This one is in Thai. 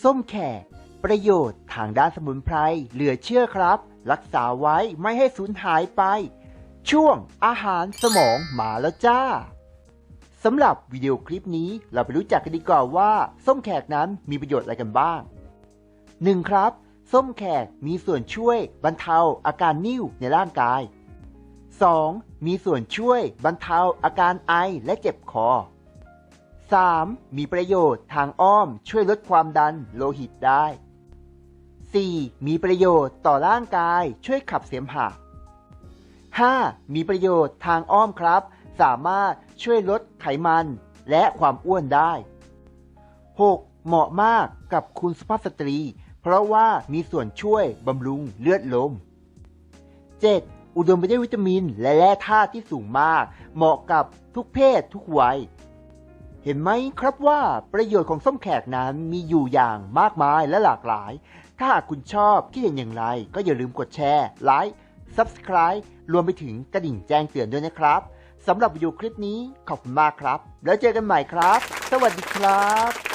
ส้มแขกประโยชน์ทางด้านสมุนไพรเหลือเชื่อครับ รักษาไว้ไม่ให้สูญหายไป ช่วงอาหารสมองมาแล้วจ้าสำหรับวิดีโอคลิปนี้เราไปรู้จักกันดีกว่าว่า ส้มแขกนั้นมีประโยชน์อะไรกันบ้าง 1. ครับ ส้มแขกมีส่วนช่วยบรรเทาอาการนิ่วในร่างกาย 2. มีส่วนช่วยบรรเทาอาการไอและเจ็บคอ 3. มีประโยชน์ทางอ้อมช่วยลดความดันโลหิตได้ 4. มีประโยชน์ต่อร่างกายช่วยขับเสมหะ 5. มีประโยชน์ทางอ้อมครับ สามารถช่วยลดไขมันและความอ้วนได้ 6. เหมาะมากกับคุณสุภาพสตรี เพราะว่ามีส่วนช่วยบำรุงเลือดลม 7. อุดมไปด้วยวิตามินและแร่ธาตุที่สูงมาก เหมาะกับทุกเพศทุกวัย เห็นไหมครับว่าประโยชน์ของส้มแขกนั้นมีอยู่อย่างมากมายและหลากหลาย ถ้าหากคุณชอบที่เห็นอย่างไร ก็อย่าลืมกดแชร์ไลค์ Subscribe รวมไปถึงกระดิ่งแจ้งเตือนด้วยนะครับสำหรับวิดีโอคลิปนี้ขอบคุณมากครับ แล้วเจอกันใหม่ครับ สวัสดีครับ